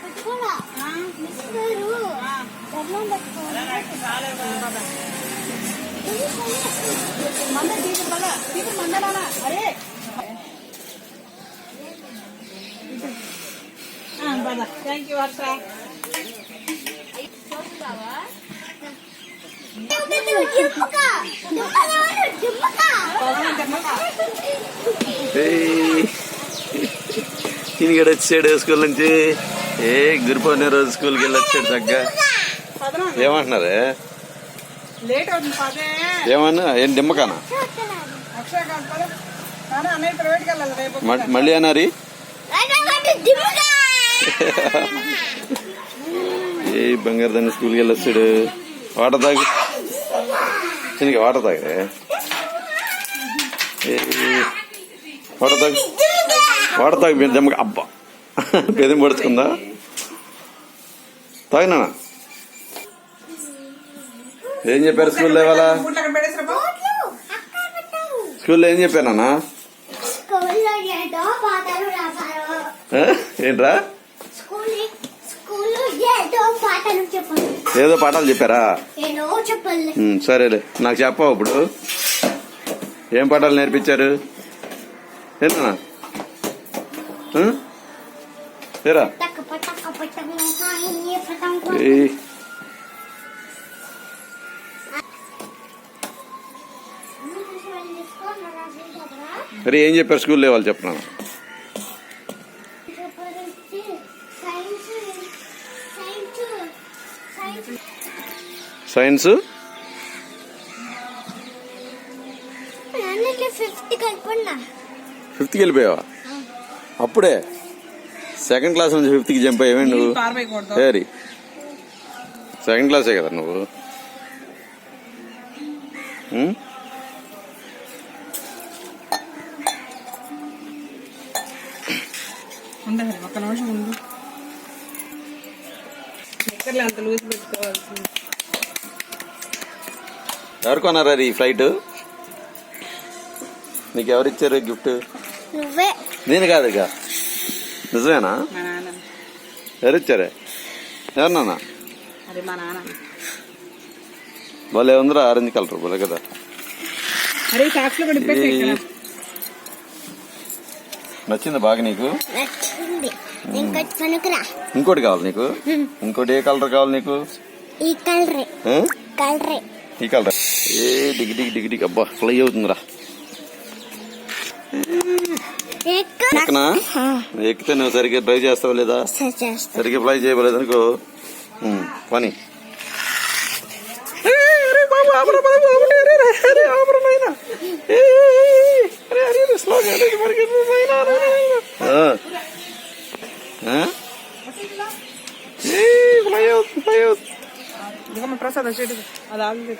పెట్టుకోరా మిస్టరు దండం పెట్టుకోరా థ్యాంక్ యూ వర్ష. దిమ్మకా ఈయనగడ వచ్చాడు స్కూల్ నుంచి. ఏ గురు పౌర్ణమి రోజు స్కూల్కి వెళ్ళి వచ్చాడు తగ్గ ఏమంటున్నారే? ఏమన్నా? ఏం నిమ్మకానా? మళ్ళీ అన్నారి? ఏ బంగారు దాన్ని స్కూల్కి వెళ్ళి వచ్చాడు. వాటర్ తాగు. చిన్నగా వాటర్ తాగరే? ఏ తాగు మీరు దెమ్మక అబ్బా. పెదం పడుచుకుందా తాగినా ఏం చెప్పారు స్కూల్లో ఇవాళ స్కూల్లో ఏం? ఆ? ఏంట్రా ఏదో పాటలు చెప్పారు. ఏదో పాఠాలు చెప్పారా? సరేలే. నాకు చెప్పావు ఇప్పుడు? ఏం పాఠాలు నేర్పించారు? ఏంటన్నా? ఏరా మరి ఏం చెప్పారు స్కూల్లో వాళ్ళు చెప్తున్నాను సైన్స్ ఫిఫ్త్ కలుపున్నా ఫిఫ్త్కి వెళ్ళిపోయావా? అప్పుడే. సెకండ్ క్లాస్ నుంచి ఫిఫ్త్కి జంప్ అయ్యావే నువ్వు? ఏరి సెకండ్ క్లాసే కదా నువ్వు. నిమిషం అంత లూజ్ పెట్టుకోవాల్సింది. ఎవరు కొన్నారా ఈ ఫ్లైట్? నీకు ఎవరు ఇచ్చారు గిఫ్ట్? నువ్వే. నేను కాదు ఇక. నిజమేనా? మా నాన్న. ఎవరు ఇచ్చారే ఎవరన్నా అది మా నాన్న. భలే ఉందిరా ఆరెంజ్ కలర్ భలే కదా. నచ్చింది బాగా నీకు? ఇంకోటి కావాలి నీకు? ఇంకోటి ఏ కలర్ కావాలి నీకు? ఈ కలరే. ఈ కలర్. ఏ డిగ్ డిగ్ డిగ్ డిగ్. అబ్బా ఫ్లై అవుతుందిరా. ఎక్కనా? ఎక్కితే నువ్వు సరిగ్గా డ్రైవ్ చేస్తావు లేదా? చేస్తా. సరిగ్గా ఫ్లై చేయలేదు అనుకో పని. ప్రసాద్ అది ఆగి